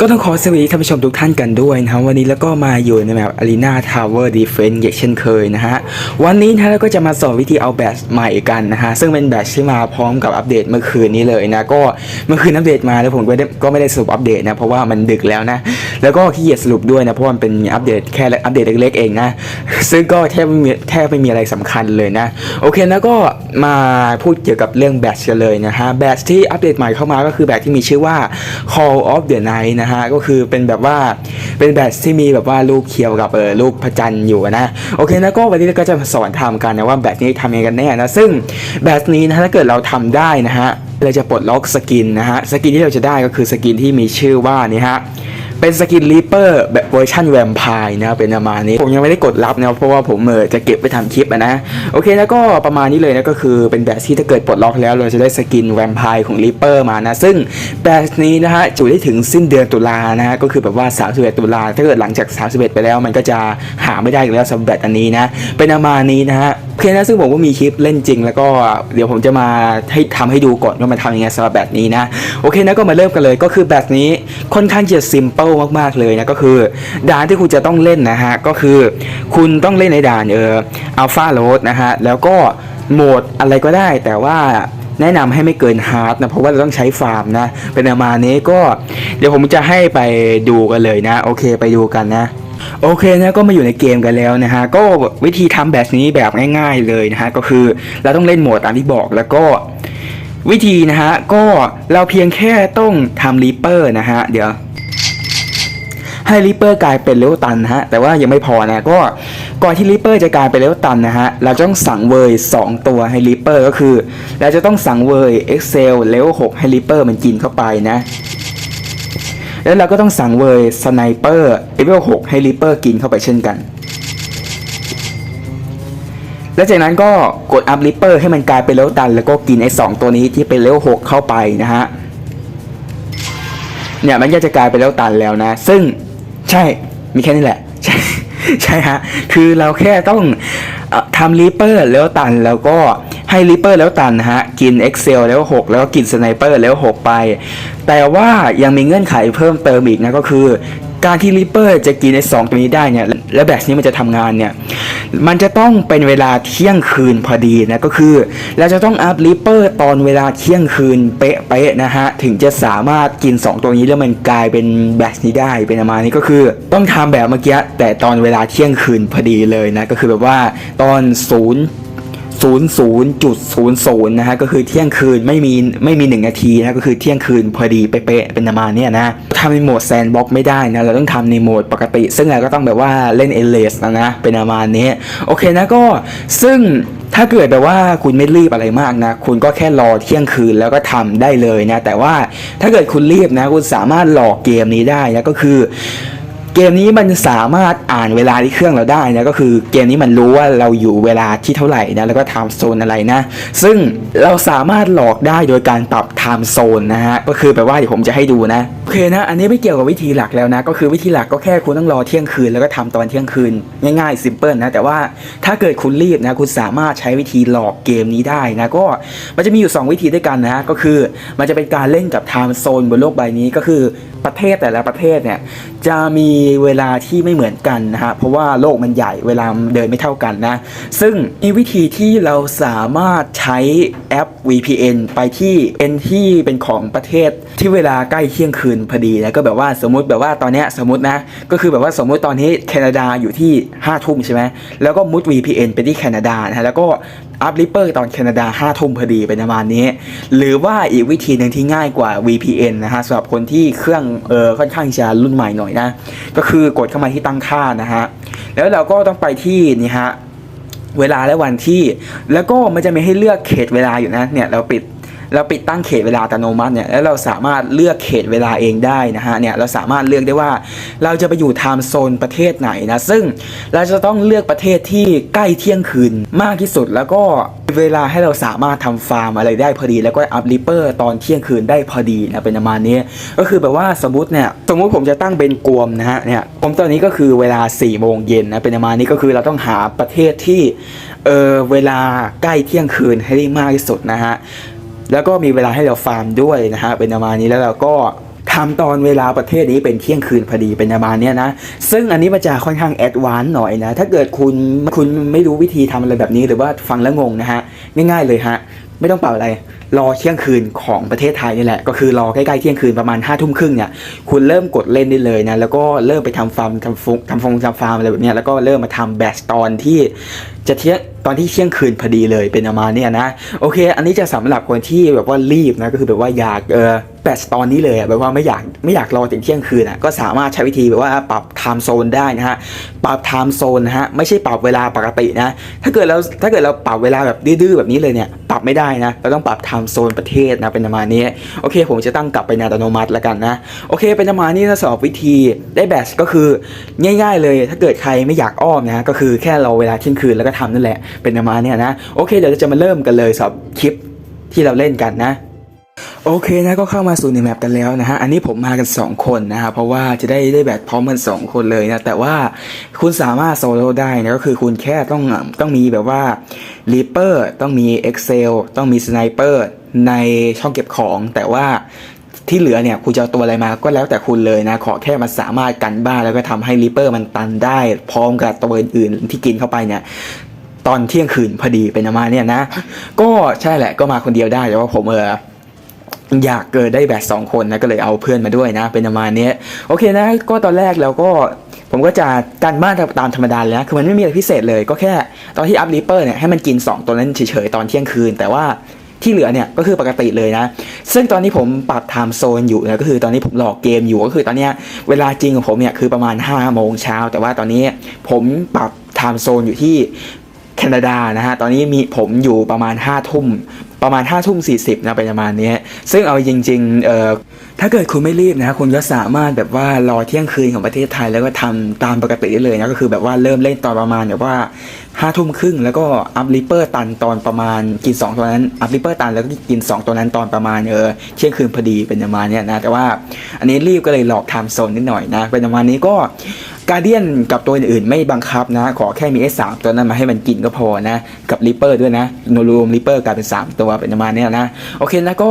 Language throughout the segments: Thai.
ก็ต้องขอสวัสดีท่านผู้ชมทุกท่านกันด้วยนะครับวันนี้แล้วก็มาอยู่ในแบบ Arena Tower Defense อย่างเช่นเคยนะฮะวันนี้นะเราก็จะมาสอนวิธีเอาแบตใหม่กันนะฮะซึ่งเป็นแบตที่มาพร้อมกับอัปเดตเมื่อคืนนี้เลยนะก็เมื่อคืนอัปเดตมาแล้วผมก็ไม่ได้ก็ไม่ได้สรุปอัปเดตนะเพราะว่ามันดึกแล้วนะแล้วก็ขี้เกียจสรุปด้วยนะเพราะมันเป็นอัปเดตแค่อัปเดตเล็กๆเองนะซึ่งก็แทบไม่มีแทบไม่มีอะไรสำคัญเลยนะโอเคแล้วก็มาพูดเกี่ยวกับเรื่องแบตกันเลยนะฮะแบตที่อัปเดตใหม่เข้ามาก็คือแบตที่มีชื่อว่า Call of the Night นะฮะก็คือเป็นแบบว่าเป็นแบตที่มีแบบว่าลูกเคียวกับเออลูกพระจันทร์อยู่นะโอเคนะก็วันนี้เราก็จะมาสอนทำกันนะว่าแบตนี้ทำยังไงกันแน่นะซึ่งแบตนี้นะถ้าเกิดเราทำได้นะฮะเราจะปลดล็อกสกินนะฮะสกินที่เราจะได้ก็คือสกินที่มีชื่อว่านี่ฮะ เป็นสกินรีเปอร์แบบเวอร์ชันแวมไพร์นะครับเป็นประมาณนี้ ผมยังไม่ได้กดรับนะเพราะว่าผมเออจะเก็บไปทำคลิปนะโอเคแล้วก็ประมาณนี้เลยนะก็คือเป็นแบบที่ถ้าเกิดปลดล็อกแล้วเราจะได้สกินแวมไพร์ของรีเปอร์มานะซึ่งแบบนี้นะฮะจุได้ถึงสิ้นเดือนตุลานะฮะก็คือแบบว่า31ตุลาถ้าเกิดหลังจาก 31 ไปแล้ว มันก็จะหาไม่ได้อีกแล้วสำหรับแบบอันนี้นะเป็นประมาณนี้นะฮะ เคนะซึ่งผมก็มีคลิปเล่นจริง แล้วก็เดี๋ยวผมจะมาให้ทำให้ดูก่อนว่ามันทำยังไงสำหรับแบบนี้นะโอเคนะก็มาเริ่มกันเลยก็คือแบบนี้ค่อนข้างจะซิมเปิลมากๆเลยนะก็คือด่านที่คุณจะต้องเล่นนะฮะก็คือคุณต้องเล่นในด่านเอออัลฟาโรดนะฮะแล้วก็โหมดอะไรก็ได้แต่ว่าแนะนำให้ไม่เกินฮาร์ดนะเพราะว่าเราต้องใช้ฟาร์มนะเป็นประมาณนี้ก็ เดี๋ยวผมจะให้ไปดูกันเลยนะ โอเคไปดูกันนะ โอเคนะก็มาอยู่ในเกมกันแล้วนะฮะก็วิธีทำแบบนี้แบบง่าย ๆเลยนะฮะก็คือเราต้องเล่นโหมดตามที่บอกแล้วก็วิธีนะฮะก็เราเพียงแค่ต้องทำรีเปอร์นะฮะเดี๋ยว ให้ริปเปอร์กลายเป็นเลวลตันนะฮะแต่ว่ายังไม่พอนะก็ก่อนที่ริปเปอร์จะกลายเป็นเลวลตันนะฮะเราต้องสั่งเวย2 ตัวให้ริปเปอร์ก็คือ เราจะต้องสั่งเวย Excel เลเวล6ให้ริปเปอร์มันกินเข้าไปนะ แล้วเราก็ต้องสั่งเวยสไนเปอร์เลเวล6ให้ริปเปอร์กินเข้าไปเช่นกัน แล้วจากนั้นก็กดอัพริปเปอร์ให้มันกลายเป็นเลวตัน แล้วก็กินไอ้สองตัวนี้ที่เป็นเลวล6เข้าไปนะฮะ เนี่ยมันก็จะกลายเป็นเลวตันแล้วนะ ซึ่งใช่มีแค่นี้แหละ ใช่ใช่ฮะ คือเราแค่ต้องทำรีเปอร์แล้วตันแล้วก็ ให้รีเปอร์แล้วตันนะฮะ กิน Excel แล้ว 6 แล้วก็กินสไนเปอร์แล้ว 6 ไป แต่ว่ายังมีเงื่อนไขเพิ่มเติมอีกนะก็คือ การที่ริปเปอร์จะกินไอ้สองตัวนี้ได้เนี่ย แล้วแบบนี้มันจะทำงานเนี่ยมันจะต้องเป็นเวลาเที่ยงคืนพอดีนะก็คือเราจะต้องอัพริปเปอร์ตอนเวลาเที่ยงคืนเป๊ะๆนะฮะถึงจะสามารถกิน 2 ตัวนี้แล้วมันกลายเป็นแบบนี้ได้เป็นประมาณนี้ก็คือ ต้องทำแบบเมื่อกี้แต่ตอนเวลาเที่ยงคืนพอดีเลยนะก็คือแบบว่าตอนศูนย์ ศูนย์ศูนย์จุดศูนย์ศูนย์นะฮะก็คือเที่ยงคืนไม่มีไม่มีหนึ่งนาทีนะก็คือเที่ยงคืนพอดีเป๊ะเป็นประมาณเนี้ยนะทำในโหมดแซนบ็อกไม่ได้นะเราต้องทำในโหมดปกติ ซึ่งเราก็ต้องแบบว่าเล่นเอเลสนะนะเป็นประมาณนี้โอเคนะก็ซึ่งถ้าเกิดแบบว่าคุณไม่รีบอะไรมากนะ คุณก็แค่รอเที่ยงคืนแล้วก็ทำได้เลยนะ แต่ว่าถ้าเกิดคุณรีบนะ คุณสามารถหลอกเกมนี้ได้นะก็คือ เกมนี้มันสามารถอ่านเวลาที่เครื่องเราได้นะก็คือเกมนี้มันรู้ว่าเราอยู่เวลาที่เท่าไหร่นะแล้วก็ไทม์โซนอะไรนะซึ่งเราสามารถหลอกได้โดยการปรับไทม์โซนนะฮะก็คือแปลว่าเดี๋ยวผมจะให้ดูนะ เคนะ อันนี้ไม่เกี่ยวกับวิธีหลักแล้วนะ ก็คือวิธีหลักก็แค่คุณต้องรอเที่ยงคืนแล้วก็ทำตอนเที่ยงคืน ง่ายๆซิมเพิลนะ แต่ว่าถ้าเกิดคุณรีบนะ คุณสามารถใช้วิธีหลอกเกมนี้ได้นะ ก็มันจะมีอยู่ 2 วิธีด้วยกันนะ ก็คือมันจะเป็นการเล่นกับไทม์โซนบนโลกใบนี้ก็คือประเทศแต่ละประเทศเนี่ยจะมีเวลาที่ไม่เหมือนกันนะฮะเพราะว่าโลกมันใหญ่เวลาเดินไม่เท่ากันนะ ซึ่งมีวิธีที่เราสามารถใช้แอป VPN ไปที่เป็นที่เป็นของประเทศที่เวลาใกล้เที่ยงคืนพอดีนะก็แบบว่าสมมุติแบบว่าตอนเนี้ยสมมตินะ ก็คือแบบว่าสมมุติตอนนี้แคนาดาอยู่ที่5้าทุ่มใช่ไหมแล้วก็มุด VPN ไปที่แคนาดานะฮะแล้วก็อัพริเปอร์ตอนแคนาดา5ทุ่มพอดีเป็นประมาณนี้ หรือว่าอีกวิธีหนึ่งที่ง่ายกว่า VPN นะฮะสำหรับคนที่เครื่องเออค่อนข้างจะรุ่นใหม่หน่อยนะ ก็คือกดเข้ามาที่ตั้งค่านะฮะแล้วเราก็ต้องไปที่นี่ฮะเวลาและวันที่ แล้วก็มันจะมีให้เลือกเขตเวลาอยู่นะเนี่ยเราปิด เราปิดตั้งเขตเวลาอัตโนมัติเนี่ยแล้วเราสามารถเลือกเขตเวลาเองได้นะฮะเนี่ยเราสามารถเลือกได้ว่าเราจะไปอยู่ไทม์โซนประเทศไหนนะซึ่งเราจะต้องเลือกประเทศที่ใกล้เที่ยงคืนมากที่สุดแล้วก็เวลาให้เราสามารถทำฟาร์มอะไรได้พอดี แล้วก็อัพริเปอร์ตอนเที่ยงคืนได้พอดีนะเป็นประมาณนี้ก็คือแบบว่าสมมติเนี่ยสมมุติผมจะตั้งเป็นกวมนะฮะเนี่ยผมตอนนี้ก็คือเวลา4ี่โมงเย็นนะเป็นประมาณนี้ก็คือเราต้องหาประเทศที่เออเวลาใกล้เที่ยงคืนให้ได้มากที่สุดนะฮะ แล้วก็มีเวลาให้เราฟาร์มด้วยนะฮะเป็นประมาณนี้แล้วเราก็ทำตอนเวลาประเทศนี้เป็นเที่ยงคืนพอดีเป็นประมาณเนี้ยนะ ซึ่งอันนี้มันจะค่อนข้างแอดวานซ์หน่อยนะ ถ้าเกิดคุณคุณไม่รู้วิธีทำอะไรแบบนี้หรือว่าฟังแล้วงงนะฮะ ง่ายๆเลยฮะ ไม่ต้องเป่าอะไร รอเที่ยงคืนของประเทศไทยนี่แหละ ก็คือรอใกล้ๆเที่ยงคืนประมาณ5้าทุ่มครึ่งเนี่ยคุณเริ่มกดเล่นได้เลยนะ แล้วก็เริ่มไปทำฟาร์มทำฟงทำฟงทำฟาร์มอะไรแบบเนี้ยแล้วก็เริ่มมาทำแบตตอนที่จะเที่ยง ตอนที่เที่ยงคืนพอดีเลยเป็นประมาณเนี้ยนะโอเค อันนี้จะสำหรับคนที่แบบว่ารีบนะก็คือแบบว่าอยากเออแบตตอนนี้เลยแบบว่าไม่อยากไม่อยากรอถึงเที่ยงคืนอะก็สามารถใช้วิธีแบบว่าปรับไทม์โซนได้นะฮะปรับไทม์โซนนะฮะไม่ใช่ปรับเวลาปกตินะถ้าเกิดเราถ้าเกิดเราปรับเวลาแบบดื้อๆแบบนี้เลยเนี่ยปรับไม่ได้นะเราต้องปรับไทม์โซนประเทศนะเป็นประมาณนี้โอเค ผมจะตั้งกลับไปในอัตโนมัติแล้วกันนะโอเค เป็นประมาณนี้นะสำหรับวิธีได้แบตก็คือง่าย ๆ เลย ถ้าเกิดใครไม่อยากอ้อมนะก็คือแค่รอเวลาเที่ยงคืนแล้วก็ทำนั่นแหละเป็นประมาณเนี้ยนะ โอเค เดี๋ยวเราจะมาเริ่มกันเลยสำหรับคลิปที่เราเล่นกันนะโอเคนะก็เข้ามาสู่ในแมปกันแล้วนะฮะอันนี้ผมมากัน 2 คนนะฮะเพราะว่าจะได้ได้แบตพร้อมกัน 2 คนเลยนะแต่ว่าคุณสามารถโซโล่ได้นะก็คือคุณแค่ต้องต้องมีแบบว่า Reaper ต้องมี Excel ต้องมี Sniper ในช่องเก็บของ แต่ว่าที่เหลือเนี่ยคุณจะเอาตัวอะไรมาก็แล้วแต่คุณเลยนะ ขอแค่มันสามารถกันบ้าแล้วก็ทำให้ Reaper มันตันได้ พร้อมกับตัวอื่นๆที่กินเข้าไปเนี่ย ตอนเที่ยงคืนพอดีเป็นประมาณเนี่ยนะ ก็ใช่แหละก็มาคนเดียวได้แต่ว่าผมเอออยากเกิดได้แบบสองคนนะก็เลยเอาเพื่อนมาด้วยนะ เป็นประมาณนี้โอเคนะ ก็ตอนแรกเราก็ผมก็จะการบ้านตามธรรมดาเลยนะคือมันไม่มีอะไรพิเศษเลย ก็แค่ตอนที่อัพริปเปอร์เนี่ยให้มันกิน 2 ตัวนั้นเฉยๆตอนเที่ยงคืน แต่ว่าที่เหลือเนี่ยก็คือปกติเลยนะ ซึ่งตอนนี้ผมปรับไทม์โซนอยู่นะก็คือตอนนี้ผมหลอกเกมอยู่ก็คือตอนเนี้ยเวลาจริงของผมเนี่ยคือประมาณ5โมงเช้าแต่ว่าตอนนี้ผมปรับไทม์โซนอยู่ที่ แคนาดานะฮะตอนนี้มีผมอยู่ประมาณ5้าทุ่มประมาณ5้าทุ่มสีนะเป็นประมาณนี้ซึ่งเอาจริงๆเอ่อถ้าเกิดคุณไม่รีบนะคุณก็สามารถแบบว่ารอเที่ยงคืนของประเทศไทยแล้วก็ทำตามปกติได้เลยนะก็คือแบบว่าเริ่มเล่นตอนประมาณแบบว่าห้าทุ่มครึ่งแล้วก็อัพริเปอร์ตันตอนประมาณกิน 2 ตัวนั้นอัพริเปอร์ตันแล้วก็กิน 2 ตัวนั้นตอนประมาณเออเที่ยงคืนพอดีเป็นประมาณเนี้ยนะแต่ว่าอันนี้รีบก็เลยหลอกไทม์โซนนิดหน่อยนะเป็นประมาณนี้ก็ การเดียนกับตัวอื่นๆ ไม่บังคับนะ ขอแค่มี S3 ตัวนั้นมาให้มันกินก็พอนะ กับริปเปอร์ด้วยนะโนรวมริปเปอร์กลายเป็น 3 ตัวเป็นประมาณนี้นะ โอเคนะก็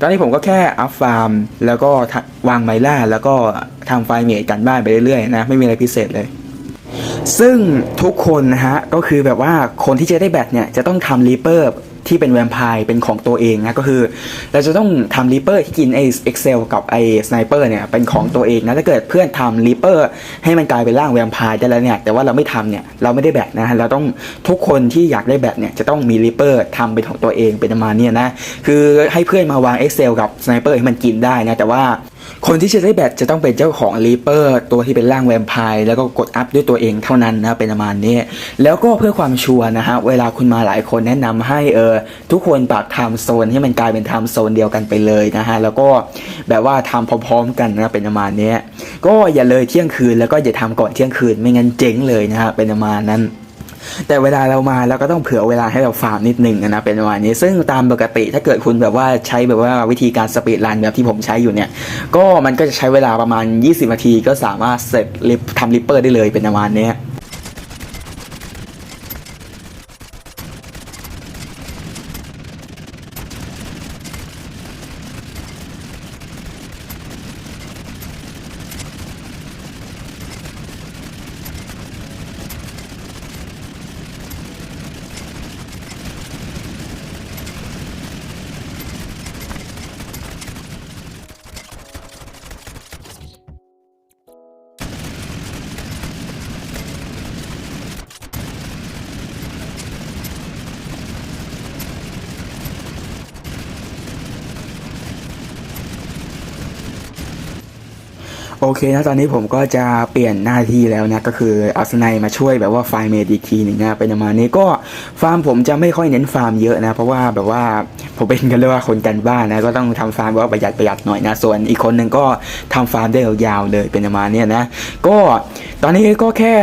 ตอนนี้ผมก็แค่อัพฟาร์ม แล้วก็วางไมล่า แล้วก็ทำไฟล์เมดกันบ้านไปเรื่อยๆนะ ไม่มีอะไรพิเศษเลยซึ่งทุกคนนะฮะ ก็คือแบบว่าคนที่จะได้แบตเนี่ย จะต้องทำรีเปอร์ ที่เป็นแวมไพร์เป็นของตัวเองนะก็คือ เราจะต้องทำรีเปอร์ที่กินไอเอ็กเซลกับไอสไนเปอร์เนี่ยเป็นของตัวเองนะถ้าเกิดเพื่อนทำรีเปอร์ให้มันกลายเป็นร่างแวมไพร์ได้แล้วเนี่ยแต่ว่าเราไม่ทำเนี่ยเราไม่ได้แบตนะเราต้องทุกคนที่อยากได้แบตเนี่ยจะต้องมีรีเปอร์ทำเป็นของตัวเองเป็นประมาณนี้นะคือให้เพื่อนมาวาง Excel กับสไนเปอร์ให้มันกินได้นะแต่ว่า คนที่จะได้แบตจะต้องเป็นเจ้าของรีเปอร์ตัวที่เป็นร่างแวมไพร์แล้วก็กดอัพด้วยตัวเองเท่านั้นนะเป็นประมาณนี้ แล้วก็เพื่อความชัวร์นะฮะเวลาคุณมาหลายคนแนะนำให้เออทุกคนปรับไทม์โซนให้มันกลายเป็นไทม์โซนเดียวกันไปเลยนะฮะแล้วก็แบบว่าทำพร้อมๆกันนะเป็นประมาณนี้ก็อย่าเลยเที่ยงคืนแล้วก็อย่าทำก่อนเที่ยงคืนไม่งั้นเจ๊งเลยนะฮะเป็นประมาณนั้น แต่เวลาเรามาเราก็ต้องเผื่อเวลาให้เราฟาร์มนิดนึงนะเป็นประมาณนี้ ซึ่งตามปกติถ้าเกิดคุณแบบว่าใช้แบบว่าวิธีการสปีดรันแบบที่ผมใช้อยู่เนี่ย ก็มันก็จะใช้เวลาประมาณ 20 นาทีก็สามารถเสร็จลิฟทำลิปเปอร์ได้เลยเป็นประมาณนี้ย โอเคนะตอนนี้ผมก็จะเปลี่ยนหน้าที่แล้วนะก็คือเอาสไนมาช่วยแบบว่าไฟล์เมดอีกทีหนึ่งนะเป็นประมาณนี้ก็ฟาร์มผมจะไม่ค่อยเน้นฟาร์มเยอะนะ เพราะว่าแบบว่าผมเป็นกันเรียกว่าคนกันบ้านนะก็ต้องทำฟาร์มว่าประหยัดประหยัดหน่อยนะส่วนอีกคนหนึ่งก็ทำฟาร์มได้ยาวๆเลยเป็นประมาณนี้นะก็ตอนนี้ก็แค่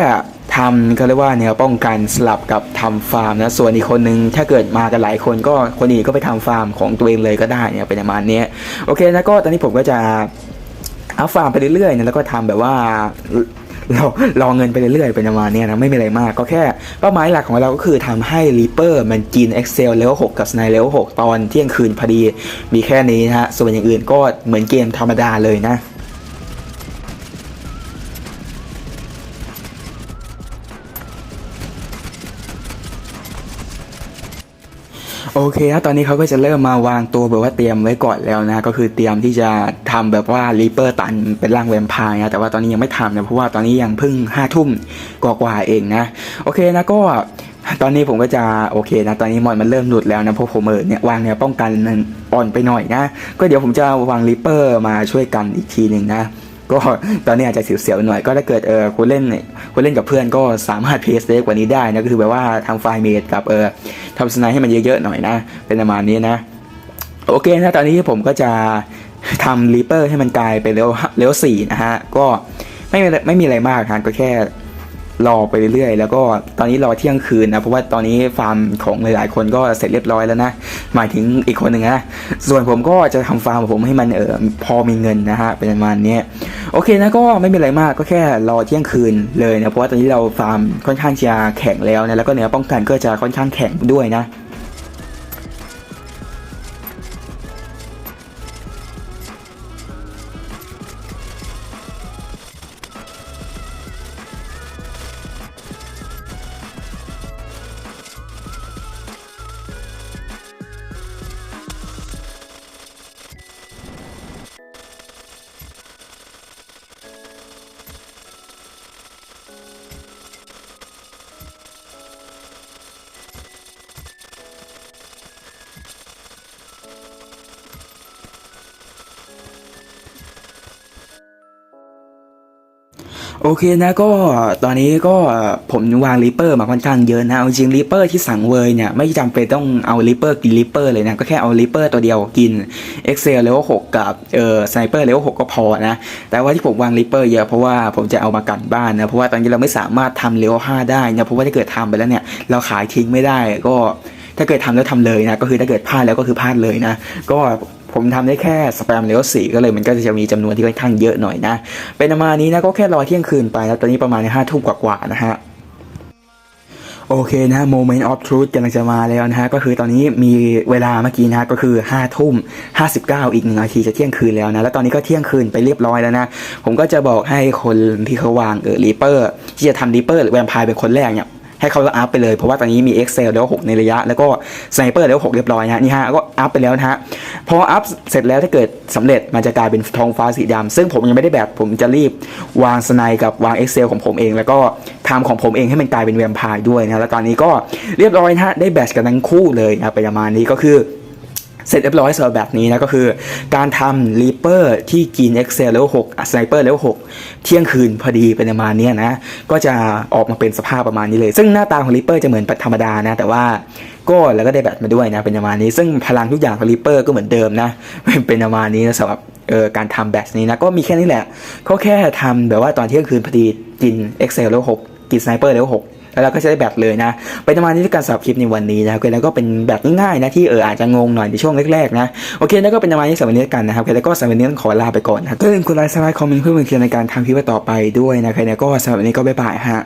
ทำก็เรียกว่าแนวป้องกันสลับกับทำฟาร์มนะส่วนอีกคนนึงถ้าเกิดมากันหลายคนก็คนอื่นก็ไปทำฟาร์มของตัวเองเลยก็ได้เนี่ยเป็นประมาณนี้โอเคนะก็ตอนนี้ผมก็จะ อัพฟาร์มไปเรื่อยๆเนี่ยแล้วก็ทำแบบว่าเรารอเงินไปเรื่อยๆเป็นประมาณเนี้ยนะไม่มีอะไรมากก็แค่เป้าหมายหลักของเราก็คือทำให้ Reaper มันกิน Excel level 6กับ Snipe level 6ตอนเที่ยงคืนพอดีมีแค่นี้นะฮะส่วนอย่างอื่นก็เหมือนเกมธรรมดาเลยนะ โอเคนะตอนนี้เขาก็จะเริ่มมาวางตัวแบบว่าเตรียมไว้ก่อนแล้วนะก็คือเตรียมที่จะทำแบบว่ารีเปอร์ตันเป็นร่างแวมไพร์นะแต่ว่าตอนนี้ยังไม่ทำนะเพราะว่าตอนนี้ยังเพิ่งห้าทุ่มกว่าๆเองนะโอเคนะก็ตอนนี้ผมก็จะโอเคนะ ตอนนี้มอนมันเริ่มหลุดแล้วนะเพราะผมเออเนี่ยวางแนวป้องกันอ่อนไปหน่อยนะ ก็เดี๋ยวผมจะวางรีเปอร์มาช่วยกันอีกทีหนึ่งนะ ก็ตอนนี้อาจจะเสียวๆหน่อยก็ถ้าเกิดเออคุณเล่นคุณเล่นกับเพื่อนก็สามารถเพสเล็กกว่านี้ได้นะก็คือแบบว่าทำไฟล์เมดกับเออทำสไนให้มันเยอะๆหน่อยนะ เป็นประมาณนี้นะ โอเคนะตอนนี้ผมก็จะทำรีเปอร์ให้มันกลายเป็นเลเวลเลเวสี่นะฮะก็ไม่ไม่มีอะไรมากครับก็แค่ รอไปเรื่อยๆ แล้วก็ตอนนี้รอเที่ยงคืนนะเพราะว่าตอนนี้ฟาร์มของหลายๆ คนก็เสร็จเรียบร้อยแล้วนะหมายถึงอีกคนหนึ่งนะส่วนผมก็จะทำฟาร์มของผมให้มันเออพอมีเงินนะฮะเป็นประมาณนี้โอเคนะก็ไม่มีอะไรมากก็แค่รอเที่ยงคืนเลยนะเพราะว่าตอนนี้เราฟาร์มค่อนข้างจะแข็งแล้วนะแล้วก็เนื้อป้องกันก็จะค่อนข้างแข็งด้วยนะ โอเคนะก็ตอนนี้ก็ผมวางริปเปอร์มาค่อนข้างเยอะนะเอาจริงริปเปอร์ที่สั่งเวยเนี่ย ไม่จำเป็นต้องเอาริปเปอร์กินริปเปอร์เลยนะ ก็แค่เอาริปเปอร์ตัวเดียวกิน Excel level 6กับเอ่อสไนเปอร์ level 6ก็พอนะ แต่ว่าที่ผมวางริปเปอร์เยอะเพราะว่าผมจะเอามากันบ้านนะ เพราะว่าตอนนี้เราไม่สามารถทำเลเวล5ได้นะ เพราะว่าถ้าเกิดทำไปแล้วเนี่ย เราขายทิ้งไม่ได้ก็ถ้าเกิดทำแล้วทำเลยนะ ก็คือถ้าเกิดพลาดแล้วก็คือพลาดเลยนะ ก็ ผมทำได้แค่สแปมเลเวลสี่ก็เลยมันก็จะมีจำนวนที่ค่อนข้างเยอะหน่อยนะ เป็นประมาณนี้นะก็แค่รอเที่ยงคืนไปแล้วตอนนี้ประมาณห้าทุ่มกว่าๆนะฮะโอเคนะ Moment of Truth กำลังจะมาแล้วนะฮะ ก็คือตอนนี้มีเวลาเมื่อกี้นะฮะก็คือ5ทุ่ม59อีกหนึ่งนาทีจะเที่ยงคืนแล้วนะ แล้วตอนนี้ก็เที่ยงคืนไปเรียบร้อยแล้วนะ ผมก็จะบอกให้คนที่เขาวางเออรีเปอร์ที่จะทำรีเปอร์หรือแวมไพร์เป็นคนแรกเนี่ย ให้เขาอัพไปเลย เพราะว่าตอนนี้มี Excel แล้ว6ในระยะ แล้วก็ Sniper แล้ว6เรียบร้อยนะนี่ฮะก็อัพไปแล้วนะฮะพออัพเสร็จแล้วถ้าเกิดสำเร็จมันจะกลายเป็นทองฟ้าสีดำ ซึ่งผมยังไม่ได้แบบผมจะรีบวางสไนกับวาง Excel ของผมเอง แล้วก็ทำของผมเองให้มันกลายเป็นแวมไพร์ด้วยนะแล้วตอนนี้ก็เรียบร้อยนะฮะได้แบชกันทั้งคู่เลยนะประมาณนี้ก็คือ เสร็จเรียบร้อยสำหรับแบบนี้นะก็คือ การทำ Reaper ที่กิน Excel แล้ว6 Sniper แล้ว6เที่ยงคืนพอดีเป็นประมาณนี้นะ ก็จะออกมาเป็นสภาพประมาณนี้เลย ซึ่งหน้าตาของ Reaper จะเหมือนธรรมดานะ แต่ว่าก็แล้วก็ได้แบตมาด้วยนะเป็นประมาณนี้ ซึ่งพลังทุกอย่างของ Reaper ก็เหมือนเดิมนะ เป็นประมาณนี้นะสำหรับเอ่อการทำแบตนี้นะก็มีแค่นี้แหละเขาแค่ทำแบบว่าตอนเที่ยงคืนพอดีกิน Excel แล้ว6กิน Sniper แล้ว6 แล้วเราก็จะได้แบบเลยนะเป็นประมาณนี้การสำหรับคลิปในวันนี้นะโอเคแล้วก็เป็นแบบง่ายๆนะที่เอออาจจะงงหน่อยในช่วงแรกๆนะโอเคแล้วก็เป็นประมาณนี้สำหรับวันนี้กันนะครับแล้วก็สำหรับวันนี้ต้องขอลาไปก่อนนะก็อย่าลืมกดไลค์สไลด์คอมเมนต์เพื่อเป็นเชียร์ในการทำคลิปต่อไปด้วยนะครับแล้วก็สำหรับวันนี้ก็บ๊ายบายฮะ